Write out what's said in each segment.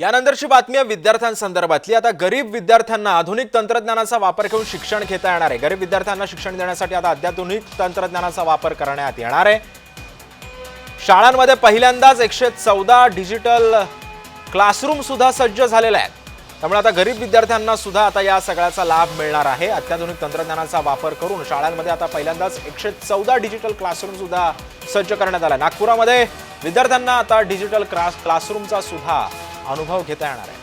यानंतरची बातमी आहे विद्यार्थ्यांसंदर्भातली. आता गरीब विद्यार्थ्यांना आधुनिक तंत्रज्ञानाचा वापर करून शिक्षण घेता येणार आहे. गरीब विद्यार्थ्यांना शिक्षण देण्यासाठी आता अत्याधुनिक तंत्रज्ञानाचा वापर करण्यात येणार आहे. शाळांमध्ये पहिल्यांदाच एकशे चौदा डिजिटल क्लासरूम सुद्धा सज्ज झालेले आहेत. त्यामुळे आता गरीब विद्यार्थ्यांना सुद्धा आता या सगळ्याचा लाभ मिळणार आहे. अत्याधुनिक तंत्रज्ञानाचा वापर करून शाळांमध्ये आता पहिल्यांदाच एकशे चौदा डिजिटल क्लासरूम सुद्धा सज्ज करण्यात आला. नागपुरामध्ये विद्यार्थ्यांना आता डिजिटल क्लास क्लासरूमचा सुद्धा अनुभव घेता येणार आहे.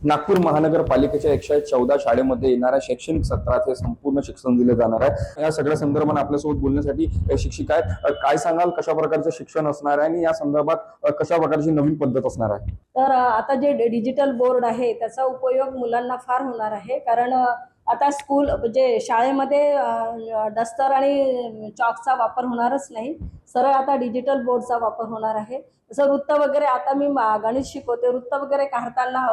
नागपूर महानगरपालिकेच्या एकशे चौदा शाळेमध्ये येणाऱ्या शैक्षणिक सत्रात हे संपूर्ण शिक्षण दिले जाणार आहे. या सगळ्या संदर्भात आपल्यासोबत बोलण्यासाठी शिक्षिका आहेत. काय सांगाल? कशा प्रकारचं शिक्षण असणार आहे? आणि या संदर्भात कशा प्रकारची नवीन पद्धत असणार आहे? तर आता जे डिजिटल बोर्ड आहे त्याचा उपयोग मुलांना फार होणार आहे. कारण आता स्कूल म्हणजे शाळेमध्ये डस्टर आणि चॉकचा वापर होणारच नाही. सरळ आता डिजिटल बोर्डचा वापर होणार आहे. जसं वृत्त वगैरे आता मी मा- गणित शिकवते. वृत्त वगैरे काढताना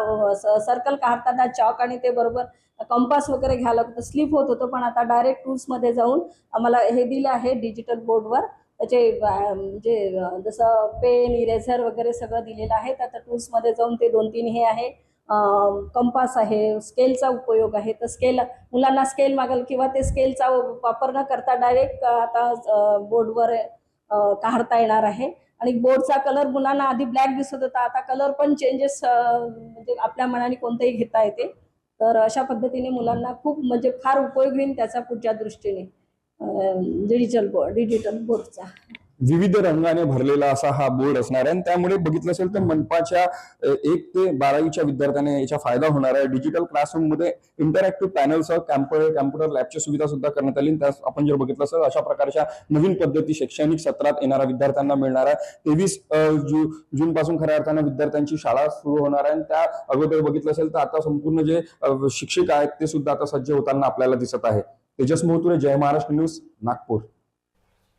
सर्कल काढताना चॉक आणि ते बरोबर कंपास वगैरे घ्यायला लागतं. स्लिप होत होतं पण आता डायरेक्ट टूल्समध्ये जाऊन आम्हाला हे दिलं आहे डिजिटल बोर्डवर त्याचे म्हणजे जसं पेन इरेझर वगैरे सगळं दिलेलं आहे. तर आता टूल्समध्ये जाऊन ते दोन तीन हे आहे. कंपास आहे स्केलचा उपयोग आहे. तर स्केल मुलांना स्केल मागेल किंवा ते स्केलचा वापर न करता डायरेक्ट आता बोर्डवर काढता येणार आहे. आणि बोर्डचा कलर मुलांना आधी ब्लॅक दिसत होता. आता कलर पण चेंजेस म्हणजे आपल्या मनाने कोणतेही घेता येते. तर अशा पद्धतीने मुलांना खूप म्हणजे फार उपयोग होईल त्याचा पुढच्या दृष्टीने. डिजिटल बोर्ड डिजिटल बोर्डचा विविध रंगाने भरलेला असा हा बोर्ड असणार आहे. आणि त्यामुळे बघितलं असेल तर मनपाच्या एक ते बारावीच्या विद्यार्थ्यांना याचा फायदा होणार आहे. डिजिटल क्लासरूममध्ये इंटरॅक्टिव्ह पॅनलसह कॅम्प्युटर कॅम्प्युटर लॅबची सुविधा सुद्धा करण्यात आली. त्यास आपण जर बघितलं असेल अशा प्रकारच्या नवीन पद्धती शैक्षणिक सत्रात येणाऱ्या विद्यार्थ्यांना मिळणार आहे. तेवीस जू जून पासून खऱ्या अर्थानं विद्यार्थ्यांची शाळा सुरू होणार आहे. आणि त्या अगोदर बघितलं असेल तर आता संपूर्ण जे शिक्षक आहेत ते सुद्धा आता सज्ज होताना आपल्याला दिसत आहे. तेजस मोहतुरे जय महाराष्ट्र न्यूज नागपूर.